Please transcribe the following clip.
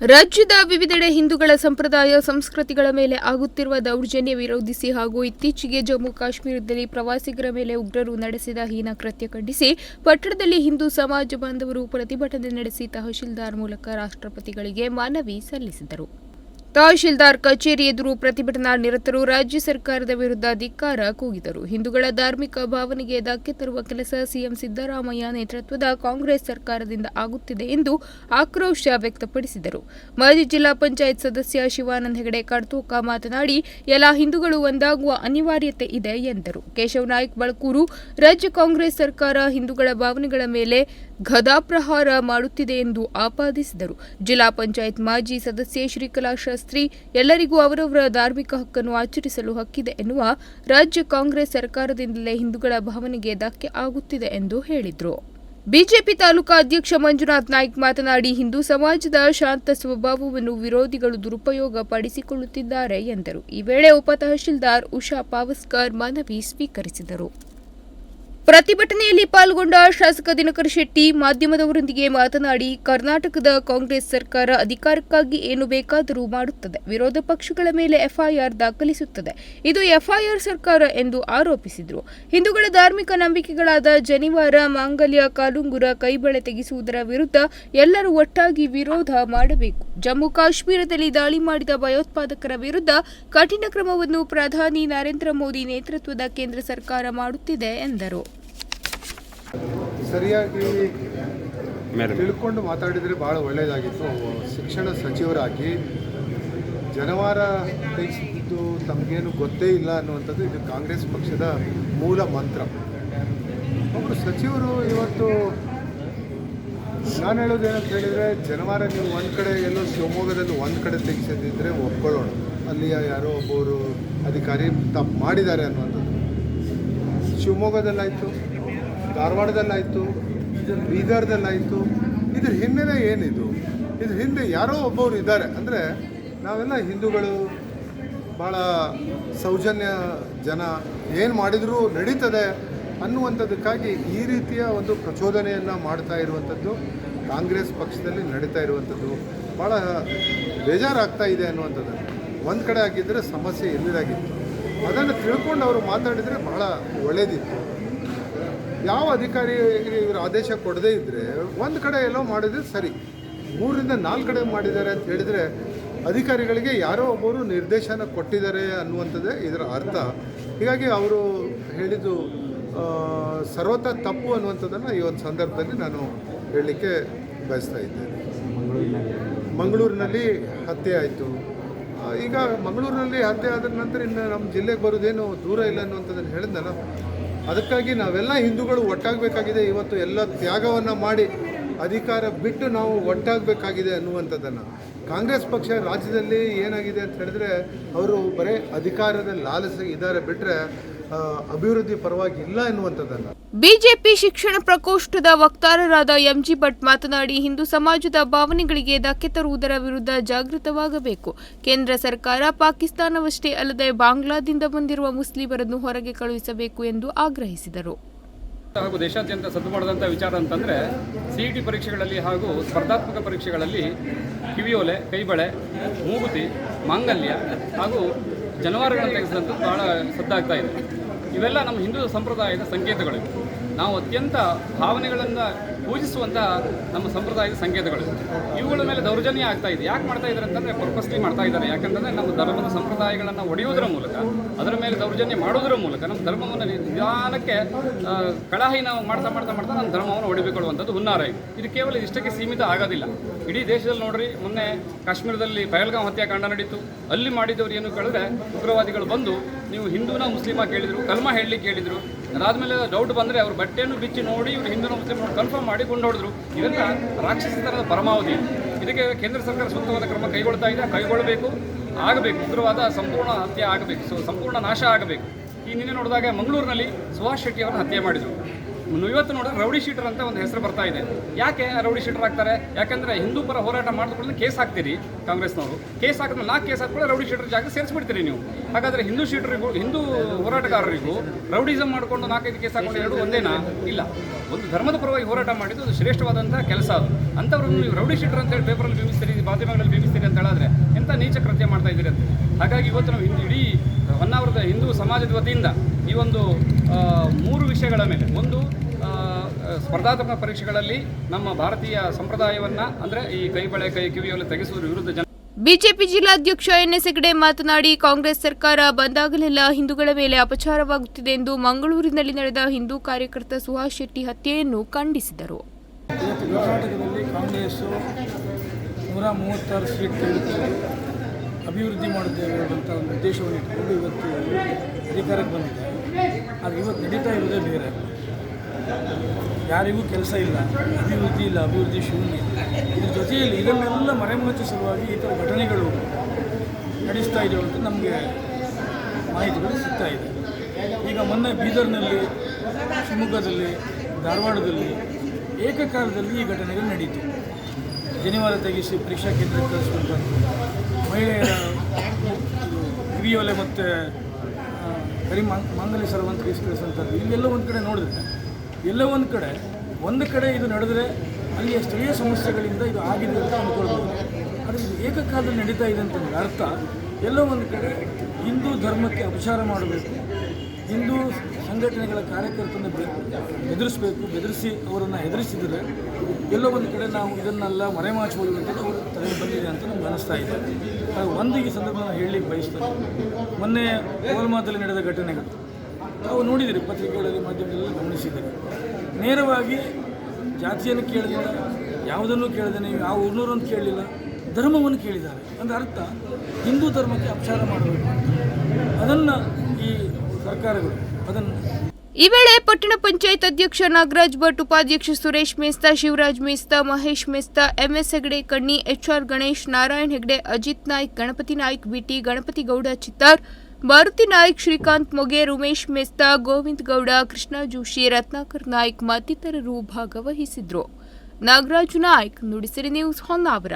ರಾಜ್ಯದ ವಿವಿಧೆಡೆ ಹಿಂದೂಗಳ ಸಂಪ್ರದಾಯ, ಸಂಸ್ಕೃತಿಗಳ ಮೇಲೆ ಆಗುತ್ತಿರುವ ದೌರ್ಜನ್ಯ ವಿರೋಧಿಸಿ ಹಾಗೂ ಇತ್ತೀಚೆಗೆ ಜಮ್ಮು ಕಾಶ್ಮೀರದಲ್ಲಿ ಪ್ರವಾಸಿಗರ ಮೇಲೆ ಉಗ್ರರು ನಡೆಸಿದ ಹೀನ ಕೃತ್ಯ ಖಂಡಿಸಿ, ಪಟ್ಟಣದಲ್ಲಿ ಹಿಂದೂ ಸಮಾಜ ಬಾಂಧವರು ಪ್ರತಿಭಟನೆ ನಡೆಸಿ ತಹಶೀಲ್ದಾರ್ ಮೂಲಕ ರಾಷ್ಟ್ರಪತಿಗಳಿಗೆ ಮನವಿ ಸಲ್ಲಿಸಿದರು. ತಹಶೀಲ್ದಾರ್ ಕಚೇರಿ ಎದುರು ಪ್ರತಿಭಟನಾ ನಿರತರು ರಾಜ್ಯ ಸರ್ಕಾರದ ವಿರುದ್ಧ ಧಿಕ್ಕಾರ ಕೂಗಿದರು. ಹಿಂದೂಗಳ ಧಾರ್ಮಿಕ ಭಾವನೆಗೆ ಧಕ್ಕೆ ತರುವ ಕೆಲಸ ಸಿಎಂ ಸಿದ್ದರಾಮಯ್ಯ ನೇತೃತ್ವದ ಕಾಂಗ್ರೆಸ್ ಸರ್ಕಾರದಿಂದ ಆಗುತ್ತಿದೆ ಎಂದು ಆಕ್ರೋಶ ವ್ಯಕ್ತಪಡಿಸಿದರು. ಮಾಜಿ ಜಿಲ್ಲಾ ಪಂಚಾಯತ್ ಸದಸ್ಯ ಶಿವಾನಂದ ಹೆಗಡೆ ಕಡ್ತೂಕ ಮಾತನಾಡಿ, ಎಲ್ಲ ಹಿಂದೂಗಳು ಒಂದಾಗುವ ಅನಿವಾರ್ಯತೆ ಇದೆ ಎಂದರು. ಕೇಶವ್ ನಾಯ್ಕ್, ಬಳಕೂರು ರಾಜ್ಯ ಕಾಂಗ್ರೆಸ್ ಸರ್ಕಾರ ಹಿಂದೂಗಳ ಭಾವನೆಗಳ ಮೇಲೆ ಗದಾಪ್ರಹಾರ ಮಾಡುತ್ತಿದೆ ಎಂದು ಆಪಾದಿಸಿದರು. ಜಿಲ್ಲಾ ಪಂಚಾಯತ್ ಮಾಜಿ ಸದಸ್ಯೆ ಶ್ರೀಕಲಾ ಶಾಸ್ತ್ರಿ, ಎಲ್ಲರಿಗೂ ಅವರವರ ಧಾರ್ಮಿಕ ಹಕ್ಕನ್ನು ಆಚರಿಸಲು ಹಕ್ಕಿದೆ ಎನ್ನುವ ರಾಜ್ಯ ಕಾಂಗ್ರೆಸ್ ಸರ್ಕಾರದಿಂದಲೇ ಹಿಂದೂಗಳ ಭಾವನೆಗೆ ಧಕ್ಕೆ ಆಗುತ್ತಿದೆ ಎಂದು ಹೇಳಿದರು. ಬಿಜೆಪಿ ತಾಲೂಕಾ ಅಧ್ಯಕ್ಷ ಮಂಜುನಾಥ್ ನಾಯ್ಕ್ ಮಾತನಾಡಿ, ಹಿಂದೂ ಸಮಾಜದ ಶಾಂತ ಸ್ವಭಾವವನ್ನು ವಿರೋಧಿಗಳು ದುರುಪಯೋಗ ಪಡಿಸಿಕೊಳ್ಳುತ್ತಿದ್ದಾರೆ ಎಂದರು. ಈ ವೇಳೆ ಉಪ ತಹಶೀಲ್ದಾರ್ ಉಷಾ ಪಾವಸ್ಕರ್ ಮನವಿ ಸ್ವೀಕರಿಸಿದರು. ಪ್ರತಿಭಟನೆಯಲ್ಲಿ ಪಾಲ್ಗೊಂಡ ಶಾಸಕ ದಿನಕರ ಶೆಟ್ಟಿ ಮಾಧ್ಯಮದವರೊಂದಿಗೆ ಮಾತನಾಡಿ, ಕರ್ನಾಟಕದ ಕಾಂಗ್ರೆಸ್ ಸರ್ಕಾರ ಅಧಿಕಾರಕ್ಕಾಗಿ ಏನು ಬೇಕಾದರೂ ಮಾಡುತ್ತದೆ. ವಿರೋಧ ಪಕ್ಷಗಳ ಮೇಲೆ ಎಫ್ಐಆರ್ ದಾಖಲಿಸುತ್ತದೆ. ಇದು ಎಫ್ಐಆರ್ ಸರ್ಕಾರ ಎಂದು ಆರೋಪಿಸಿದರು. ಹಿಂದೂಗಳ ಧಾರ್ಮಿಕ ನಂಬಿಕೆಗಳಾದ ಜನಿವಾರ, ಮಾಂಗಲ್ಯ, ಕಾಲುಂಗುರ ಕೈಬಳೆ ತೆಗೆಸುವುದರ ವಿರುದ್ಧ ಎಲ್ಲರೂ ಒಟ್ಟಾಗಿ ವಿರೋಧ ಮಾಡಬೇಕು. ಜಮ್ಮು ಕಾಶ್ಮೀರದಲ್ಲಿ ದಾಳಿ ಮಾಡಿದ ಭಯೋತ್ಪಾದಕರ ವಿರುದ್ಧ ಕಠಿಣ ಕ್ರಮವನ್ನು ಪ್ರಧಾನಿ ನರೇಂದ್ರ ಮೋದಿ ನೇತೃತ್ವದ ಕೇಂದ್ರ ಸರ್ಕಾರ ಮಾಡುತ್ತಿದೆ ಎಂದರು. ಸರಿಯಾಗಿ ತಿಳ್ಕೊಂಡು ಮಾತಾಡಿದರೆ ಭಾಳ ಒಳ್ಳೆಯದಾಗಿತ್ತು ಶಿಕ್ಷಣ ಸಚಿವರಾಗಿ ಜನವಾರ ತೆಗೆಸಿದ್ದು ತಮಗೇನು ಗೊತ್ತೇ ಇಲ್ಲ ಅನ್ನುವಂಥದ್ದು ಇದು ಕಾಂಗ್ರೆಸ್ ಪಕ್ಷದ ಮೂಲ ಮಂತ್ರ. ಒಬ್ಬರು ಸಚಿವರು ಇವತ್ತು ನಾನು ಹೇಳೋದು ಏನಂತ ಹೇಳಿದರೆ ಜನವಾರ ನೀವು ಒಂದು ಕಡೆ ಎಲ್ಲೋ ಶಿವಮೊಗ್ಗದಲ್ಲಿ ಒಂದು ಕಡೆ ತೆಗೆಸಿದ್ದಿದ್ರೆ ಒಪ್ಕೊಳ್ಳೋಣ. ಅಲ್ಲಿಯ ಯಾರೋ ಒಬ್ಬರು ಅಧಿಕಾರಿ ತಪ್ಪು ಮಾಡಿದ್ದಾರೆ ಅನ್ನುವಂಥದ್ದು. ಶಿವಮೊಗ್ಗದಲ್ಲಾಯಿತು. ಧಾರವಾಡದಲ್ಲಾಯಿತು, ಬೀದರ್ದಲ್ಲಾಯಿತು, ಇದ್ರ ಹಿನ್ನೆಲೆ ಏನಿದು? ಇದ್ರ ಹಿಂದೆ ಯಾರೋ ಒಬ್ಬರು ಇದ್ದಾರೆ. ಅಂದರೆ ನಾವೆಲ್ಲ ಹಿಂದೂಗಳು ಭಾಳ ಸೌಜನ್ಯ ಜನ. ಏನು ಮಾಡಿದರೂ ನಡೀತದೆ ಅನ್ನುವಂಥದ್ದಕ್ಕಾಗಿ ಈ ರೀತಿಯ ಒಂದು ಪ್ರಚೋದನೆಯನ್ನು ಮಾಡ್ತಾ ಇರುವಂಥದ್ದು, ಕಾಂಗ್ರೆಸ್ ಪಕ್ಷದಲ್ಲಿ ನಡೀತಾ ಇರುವಂಥದ್ದು. ಭಾಳ ಬೇಜಾರಾಗ್ತಾ ಇದೆ ಅನ್ನುವಂಥದ್ದು. ಒಂದು ಕಡೆ ಆಗಿದ್ದರೆ ಸಮಸ್ಯೆ ಎಲ್ಲಿದಾಗಿತ್ತು? ಅದನ್ನು ತಿಳ್ಕೊಂಡು ಅವರು ಮಾತಾಡಿದರೆ ಬಹಳ ಒಳ್ಳೆಯದಿತ್ತು ಯಾವ ಅಧಿಕಾರಿ ಇವರು ಆದೇಶ ಕೊಡದೇ ಇದ್ದರೆ ಒಂದು ಕಡೆ ಎಲ್ಲೋ ಮಾಡಿದ್ರೆ ಸರಿ. ಮೂರರಿಂದ ನಾಲ್ಕು ಕಡೆ ಮಾಡಿದ್ದಾರೆ ಅಂತ ಹೇಳಿದರೆ ಅಧಿಕಾರಿಗಳಿಗೆ ಯಾರೋ ಒಬ್ಬರು ನಿರ್ದೇಶನ ಕೊಟ್ಟಿದ್ದಾರೆ ಅನ್ನುವಂಥದ್ದೇ ಇದರ ಅರ್ಥ. ಹೀಗಾಗಿ ಅವರು ಹೇಳಿದ್ದು ಸರ್ವತ ತಪ್ಪು ಅನ್ನುವಂಥದ್ದನ್ನು ಈ ಒಂದು ಸಂದರ್ಭದಲ್ಲಿ ನಾನು ಹೇಳಲಿಕ್ಕೆ ಬಯಸ್ತಾ ಇದ್ದೇನೆ. ಮಂಗಳೂರಿನಲ್ಲಿ ಹತ್ಯೆ ಆಯಿತು. ಈಗ ಮಂಗಳೂರಿನಲ್ಲಿ ಹತ್ಯೆ ಆದ ನಂತರ ಇನ್ನು ನಮ್ಮ ಜಿಲ್ಲೆಗೆ ಬರೋದೇನು ದೂರ ಇಲ್ಲ ಅನ್ನುವಂಥದ್ದನ್ನು ಹೇಳಿದ್ನಲ್ಲ ಅದಕ್ಕಾಗಿ ನಾವೆಲ್ಲ ಹಿಂದೂಗಳು ಒಟ್ಟಾಗಬೇಕಾಗಿದೆ. ಇವತ್ತು ಎಲ್ಲ ತ್ಯಾಗವನ್ನು ಮಾಡಿ ಅಧಿಕಾರ ಬಿಟ್ಟು ನಾವು ಒಟ್ಟಾಗಬೇಕಾಗಿದೆ ಅನ್ನುವಂಥದ್ದನ್ನು. ಕಾಂಗ್ರೆಸ್ ಪಕ್ಷ ರಾಜ್ಯದಲ್ಲಿ ಏನಾಗಿದೆ ಅಂತ ಹೇಳಿದ್ರೆ, ಅವರು ಬರೀ ಅಧಿಕಾರದ ಲಾಲಸ ಇದ್ದಾರೆ. ಬಿಟ್ಟರೆ ಅಭಿವೃದ್ಧಿ ಪರವಾಗಿ ಇಲ್ಲ ಎನ್ನುವಂಥದ್ದಲ್ಲ. ಬಿಜೆಪಿ ಶಿಕ್ಷಣ ಪ್ರಕೋಷ್ಠದ ವಕ್ತಾರರಾದ ಎಂಜಿ ಭಟ್ ಮಾತನಾಡಿ ಹಿಂದೂ ಸಮಾಜದ ಭಾವನೆಗಳಿಗೆ ಧಕ್ಕೆ ತರುವುದರ ವಿರುದ್ಧ ಜಾಗೃತವಾಗಬೇಕು. ಕೇಂದ್ರ ಸರ್ಕಾರ ಪಾಕಿಸ್ತಾನವಷ್ಟೇ ಅಲ್ಲದೆ ಬಾಂಗ್ಲಾದಿಂದ ಬಂದಿರುವ ಮುಸ್ಲಿಮರನ್ನು ಹೊರಗೆ ಕಳುಹಿಸಬೇಕು ಎಂದು ಆಗ್ರಹಿಸಿದರು. ಹಾಗೂ ದೇಶಾದ್ಯಂತ ಸದ್ದು ಮಾಡಿದಂಥ ವಿಚಾರ ಅಂತಂದರೆ ಸಿ ಇ ಟಿ ಪರೀಕ್ಷೆಗಳಲ್ಲಿ ಹಾಗೂ ಸ್ಪರ್ಧಾತ್ಮಕ ಪರೀಕ್ಷೆಗಳಲ್ಲಿ ಕಿವಿಯೋಲೆ ಕೈಬಳೆ ಮೂಗುತಿ ಮಾಂಗಲ್ಯ ಹಾಗೂ ಜನವಾರಗಳನ್ನು ತೆಗೆಸಿದಂತೂ ಬಹಳ ಸದ್ದಾಗ್ತಾ ಇದೆ. ಇವೆಲ್ಲ ನಮ್ಮ ಹಿಂದೂ ಸಂಪ್ರದಾಯದ ಸಂಕೇತಗಳು. ನಾವು ಅತ್ಯಂತ ಭಾವನೆಗಳನ್ನು ಪೂಜಿಸುವಂಥ ನಮ್ಮ ಸಂಪ್ರದಾಯದ ಸಂಕೇತಗಳು. ಇವುಗಳ ಮೇಲೆ ದೌರ್ಜನ್ಯ ಆಗ್ತಾ ಇದೆ. ಯಾಕೆ ಮಾಡ್ತಾ ಇದ್ದಾರೆ ಅಂತಂದರೆ ಪರ್ಪಸ್ಲಿ ಮಾಡ್ತಾ ಇದ್ದಾರೆ ಯಾಕಂತಂದರೆ ನಮ್ಮ ಧರ್ಮದ ಸಂಪ್ರದಾಯಗಳನ್ನು ಒಡೆಯುವುದರ ಮೂಲಕ, ಅದರ ಮೇಲೆ ದೌರ್ಜನ್ಯ ಮಾಡೋದರ ಮೂಲಕ ನಮ್ಮ ಧರ್ಮವನ್ನು ನಿಧಾನಕ್ಕೆ ಕಳಹಿ ನಾವು ಮಾಡ್ತಾ ಮಾಡ್ತಾ ಮಾಡ್ತಾ ನಮ್ಮ ಧರ್ಮವನ್ನು ಒಡಿಬಿಕೊಳ್ಳುವಂಥದ್ದು ಹುನ್ನಾರ ಇದು. ಕೇವಲ ಇಷ್ಟಕ್ಕೆ ಸೀಮಿತ ಆಗೋದಿಲ್ಲ. ಇಡೀ ದೇಶದಲ್ಲಿ ನೋಡ್ರಿ, ಮೊನ್ನೆ ಕಾಶ್ಮೀರದಲ್ಲಿ ಪಹಲ್ಗಾಂ ಹತ್ಯಾಕಾಂಡ ನಡೀತು. ಅಲ್ಲಿ ಮಾಡಿದವರು ಏನು ಕೇಳಿದ್ರೆ, ಉಗ್ರವಾದಿಗಳು ಬಂದು, ನೀವು ಹಿಂದೂನ ಮುಸ್ಲಿಮ ಕೇಳಿದ್ರು, ಕಲ್ಮ ಹೇಳಲಿಕ್ಕೆ ಕೇಳಿದ್ರು ಅದಾದಮೇಲೆ ಡೌಟ್ ಬಂದರೆ ಅವ್ರ ಬಟ್ಟೆಯನ್ನು ಬಿಚ್ಚಿ ನೋಡಿ ಇವರು ಹಿಂದೂನ ಮುಸ್ಲಿಮ್ ಕನ್ಫರ್ಮ್ ಮಾಡಿ ಕೊಂಡೋಡಿದ್ರು ಇವೆಲ್ಲ ರಾಕ್ಷಸತನದ ಪರಮಾವಧಿ. ಇದಕ್ಕೆ ಕೇಂದ್ರ ಸರ್ಕಾರ ಸೂಕ್ತವಾದ ಕ್ರಮ ಕೈಗೊಳ್ತಾ ಇದೆ, ಕೈಗೊಳ್ಳಬೇಕು, ಆಗಬೇಕು. ಉಗ್ರವಾದ ಸಂಪೂರ್ಣ ಹತ್ಯೆ ಆಗಬೇಕು. ಸೊ, ಸಂಪೂರ್ಣ ನಾಶ ಆಗಬೇಕು. ಈ ನಿನ್ನೆ ನೋಡಿದಾಗ ಮಂಗಳೂರಿನಲ್ಲಿ ಸುಭಾಷ್ ಶೆಟ್ಟಿ ಅವರನ್ನು ಹತ್ಯೆ ಮಾಡಿದರು. ಇವತ್ತು ನೋಡಿದ್ರೆ ರೌಡಿ ಶೀಟರ್ ಅಂತ ಒಂದು ಹೆಸರು ಬರ್ತಾ ಇದೆ. ಯಾಕೆ ರೌಡಿ ಶೀಟರ್ ಆಗ್ತಾರೆ? ಯಾಕಂದ್ರೆ ಹಿಂದೂ ಪರ ಹೋರಾಟ ಮಾಡಿದ್ಕೊಳ್ಳಿ ಕೇಸ್ ಹಾಕ್ತೀರಿ ಕಾಂಗ್ರೆಸ್ನವರು. ಕೇಸ್ ಹಾಕಿದ್ರೆ ನಾಲ್ಕು ಕೇಸ್ ಹಾಕ್ಬಿಟ್ಟು ರೌಡಿ ಶೀಟರ್ ಜಾಗ ಸೇರಿಸ್ಬಿಡ್ತೀರಿ ನೀವು. ಹಾಗಾದ್ರೆ ಹಿಂದೂ ಶೀಟರಿಗೂ, ಹಿಂದೂ ಹೋರಾಟಗಾರರಿಗೂ ರೌಡಿಸಮ್ ಮಾಡಿಕೊಂಡು ನಾಲ್ಕೈದು ಕೇಸ್ ಹಾಕೊಂಡು ಎರಡು ಒಂದೇನಾ? ಇಲ್ಲ. ಒಂದು ಧರ್ಮದ ಪರವಾಗಿ ಹೋರಾಟ ಮಾಡಿದ್ದು ಅದು ಶ್ರೇಷ್ಠವಾದಂಥ ಕೆಲಸ ಅದು. ಅಂಥವ್ರನ್ನು ನೀವು ರೌಡಿ ಶೀಟರ್ ಅಂತೇಳಿ ಪೇಪರಲ್ಲಿ ಬಿಂಬಿಸ್ತೀರಿ, ಮಾಧ್ಯಮಗಳಲ್ಲಿ ನೀಚ ಕೃತ್ಯ ಮಾಡ್ತಾ ಇದ್ದೀರಿ ಅಂತ ಹಾಗಾಗಿ ಇವತ್ತು ನಾವು ಇಡೀ ಹೊನ್ನಾವರದ ಹಿಂದೂ ಸಮಾಜದ ವತಿಯಿಂದ ಈ ಒಂದು ಮೂರು ವಿಷಯಗಳ ಮೇಲೆ. ಒಂದು ಸ್ಪರ್ಧಾತ್ಮಕ ಪರೀಕ್ಷೆಗಳಲ್ಲಿ ನಮ್ಮ ಭಾರತೀಯ ಸಂಪ್ರದಾಯವನ್ನು ಅಂದರೆ ಈ ಕೈಬಳೆ ಕೈ ಕಿವಿಯಲ್ಲಿ ತೆಗೆಸುವುದರ ವಿರುದ್ಧ ಜನ ಬಿಜೆಪಿ ಜಿಲ್ಲಾಧ್ಯಕ್ಷ ಎನ್ಎಸ್ ಹೆಗಡೆ ಮಾತನಾಡಿ ಕಾಂಗ್ರೆಸ್ ಸರ್ಕಾರ ಬಂದಾಗಲೆಲ್ಲ ಹಿಂದೂಗಳ ಮೇಲೆ ಅಪಚಾರವಾಗುತ್ತಿದೆ ಎಂದು ಮಂಗಳೂರಿನಲ್ಲಿ ನಡೆದ ಹಿಂದೂ ಕಾರ್ಯಕರ್ತ ಸುಹಾಸ್ ಶೆಟ್ಟಿ ಹತ್ಯೆಯನ್ನು ಖಂಡಿಸಿದರು. ಕರ್ನಾಟಕದಲ್ಲಿ ಕಾಂಗ್ರೆಸ್ ನೂರ ಮೂವತ್ತಾರು ಸೀಟ್ ಅಭಿವೃದ್ಧಿ ಮಾಡುತ್ತೇವೆ ಅಂತ ಒಂದು ಉದ್ದೇಶವನ್ನು ಇಟ್ಟುಕೊಂಡು ಇವತ್ತು ಅಧಿಕಾರಕ್ಕೆ ಬಂದಿದೆ. ಆದರೆ ಇವತ್ತು ನಡೀತಾ ಇರೋದೇ ಬೇರೆ. ಯಾರಿಗೂ ಕೆಲಸ ಇಲ್ಲ, ಅಭಿವೃದ್ಧಿ ಇಲ್ಲ, ಅಭಿವೃದ್ಧಿ ಶೂನ್ಯ ಇದ್ರ ಜೊತೆಯಲ್ಲಿ ಇದನ್ನೆಲ್ಲ ಮರೆಮಚ್ಚು ಸಲುವಾಗಿ ಈ ಥರ ಘಟನೆಗಳು ನಡೆಸ್ತಾ ಇದೆ ಅಂತ ನಮಗೆ ಮಾಹಿತಿಗಳು ಸಿಗ್ತಾ ಇದೆ. ಈಗ ಮೊನ್ನೆ ಬೀದರ್ನಲ್ಲಿ, ಶಿವಮೊಗ್ಗದಲ್ಲಿ, ಧಾರವಾಡದಲ್ಲಿ ಏಕಕಾಲದಲ್ಲಿ ಈ ಘಟನೆಗಳು ನಡೀತು. ಜನಿವಾರ ತೆಗೆಸಿ ಪರೀಕ್ಷಾ ಕೇಂದ್ರಕ್ಕೆ ಕಳಿಸ್ಕೊಂಡ್ಬಂದು ಮಹಿಳೆಯರ ಕಿವಿಯೋಲೆ ಮತ್ತು ಕರಿ ಮಂಗಲಿ ಸರ್ವಂತ ಕಳಿಸ್ಕಳಿಸುವಂಥದ್ದು ಇಲ್ಲೆಲ್ಲ ಒಂದು ಕಡೆ ನೋಡಿದ್ರೆ, ಎಲ್ಲೋ ಒಂದು ಕಡೆ ಒಂದು ಕಡೆ ಇದು ನಡೆದರೆ ಅಲ್ಲಿಯ ಸ್ಥಳೀಯ ಸಮಸ್ಯೆಗಳಿಂದ ಇದು ಆಗಿದೆ ಅಂತ ಅಂದ್ಕೊಳ್ಬೋದು ಆದರೆ ಇದು ಏಕಕಾಲದಲ್ಲಿ ನಡೀತಾ ಇದೆ ಅಂತಂದರೆ ಅರ್ಥ, ಎಲ್ಲೋ ಒಂದು ಕಡೆ ಹಿಂದೂ ಧರ್ಮಕ್ಕೆ ಅಪಚಾರ ಮಾಡಬೇಕು. ಸಂಘಟನೆಗಳ ಕಾರ್ಯಕರ್ತನ ಬೆದರಿಸಬೇಕು, ಬೆದರಿಸಿ ಅವರನ್ನು ಹೆದರಿಸಿದರೆ ಎಲ್ಲೋ ಒಂದು ಕಡೆ ನಾವು ಇದನ್ನೆಲ್ಲ ಅಂತ ಅವರು ತಲೆ ಬಂದಿದೆ ಅಂತ ನಮ್ಗೆ ಅನಿಸ್ತಾ ಇದೆ. ಒಂದು ಈ ಸಂದರ್ಭ ಹೇಳಲಿಕ್ಕೆ ಬಯಸ್ತೇನೆ. ಮೊನ್ನೆ ಕೋಲ್ಮಾದಲ್ಲಿ ನಡೆದ ಘಟನೆಗಳು. ನಾವು ನೋಡಿದಿರಿ ಪತ್ರಿಕೆಗಳಲ್ಲಿ ಮಾಧ್ಯಮದಲ್ಲಿ ಗಮನಿಸಿದ್ದೀರಿ ನೇರವಾಗಿ ಜಾತಿಯನ್ನು ಕೇಳಲಿಲ್ಲ, ಯಾವುದನ್ನು ಕೇಳದೇನೆ ಯಾವ ಊರ್ನೂರು ಅಂತ ಕೇಳಲಿಲ್ಲ, ಧರ್ಮವನ್ನು ಕೇಳಿದ್ದಾರೆ. ಅಂದರೆ ಅರ್ಥ, ಹಿಂದೂ ಧರ್ಮಕ್ಕೆ ಅಪಚಾರ ಮಾಡಬೇಕು ಅದನ್ನು ಈ ಸರ್ಕಾರಗಳು ಈ ವೇಳೆ ಪಟ್ಟಣ ಪಂಚಾಯತ್ ಅಧ್ಯಕ್ಷ ನಾಗರಾಜ್ ಭಟ್, ಉಪಾಧ್ಯಕ್ಷ Suresh Mesta, Shivaraj Mesta, Mahesh Mesta, M S Hegde, Kanni, H R Ganesh, Narayan Hegde, Ajit Naik, Ganapati Naik, B T Ganapati Gowda, Chittar, Maruti Naik, Srikanth Moge, Umesh Mesta, Govind Gowda, Krishna Joshi, Ratnakar Naik ಮತ್ತಿತರರು ಭಾಗವಹಿಸಿದ್ರು. Nagaraj Naik, Nudisiri news Honnavar.